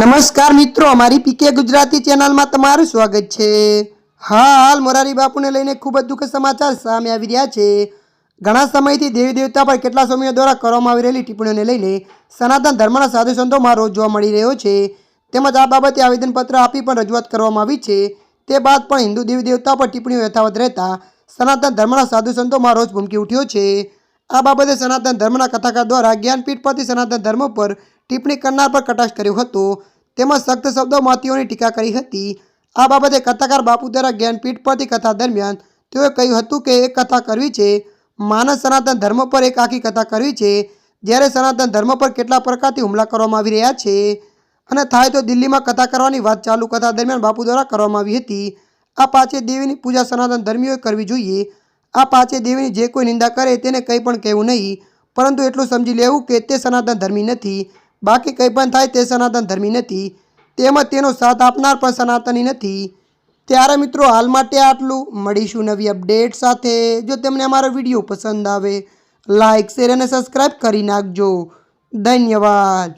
નમસ્કાર મિત્રો, અમારી પીકે ગુજરાતી ચેનલમાં તમારું સ્વાગત છે. હાલ મોરારી બાપુને લઈને ખૂબ જ દુઃખદ સમાચાર સામે આવી રહ્યા છે. ઘણા સમયથી દેવી દેવતા પર કેટલા સ્વામીઓ દ્વારા કરવામાં આવી રહેલી ટિપ્પણીઓને લઈને સનાતન ધર્મના સાધુ સંતોમાં રોજ જોવા મળી રહ્યો છે. તેમજ આ બાબતે આવેદનપત્ર આપી પણ રજૂઆત કરવામાં આવી છે. તે બાદ પણ હિન્દુ દેવી દેવતા પર ટિપ્પણીઓ યથાવત રહેતા સનાતન ધર્મના સાધુ સંતોમાં રોજ ભૂમકી ઉઠ્યો છે. આ બાબતે સનાતન ધર્મના કથાકાર દ્વારા જ્ઞાનપીઠ પરથી સનાતન ધર્મ પર ટિપ્પણી કરનાર પર કટાક્ષ કર્યો હતો. તેમજ સખ્ત શબ્દોમાં તેઓની ટીકા કરી હતી. આ બાબતે કથાકાર બાપુ દ્વારા જ્ઞાનપીઠ પરથી કથા દરમિયાન તેઓએ કહ્યું હતું કે એક કથા કરવી છે. માનસ સનાતન ધર્મ પર એક આખી કથા કરવી છે. જ્યારે સનાતન ધર્મ પર કેટલા પ્રકારથી હુમલા કરવામાં આવી રહ્યા છે? અને થાય તો દિલ્હીમાં કથા કરવાની વાત ચાલુ કથા દરમિયાન બાપુ દ્વારા કરવામાં આવી હતી. આ પાંચે દેવીની પૂજા સનાતન ધર્મીઓએ કરવી જોઈએ. આ પાંચે દેવીની જે કોઈ નિંદા કરે તેને કંઈ પણ કહેવું નહીં. પરંતુ એટલું સમજી લેવું કે તે સનાતન ધર્મી નથી. બાકી કંઈ પણ થાય તે સનાતન ધર્મી નથી, તેમજ તેનો સાથ આપનાર પણ સનાતની નથી. ત્યારે મિત્રો, હાલ માટે આટલું. મળીશું નવી અપડેટ સાથે. જો તમને અમારો વીડિયો પસંદ આવે લાઇક શેર અને સબસ્ક્રાઈબ કરી નાખજો. ધન્યવાદ.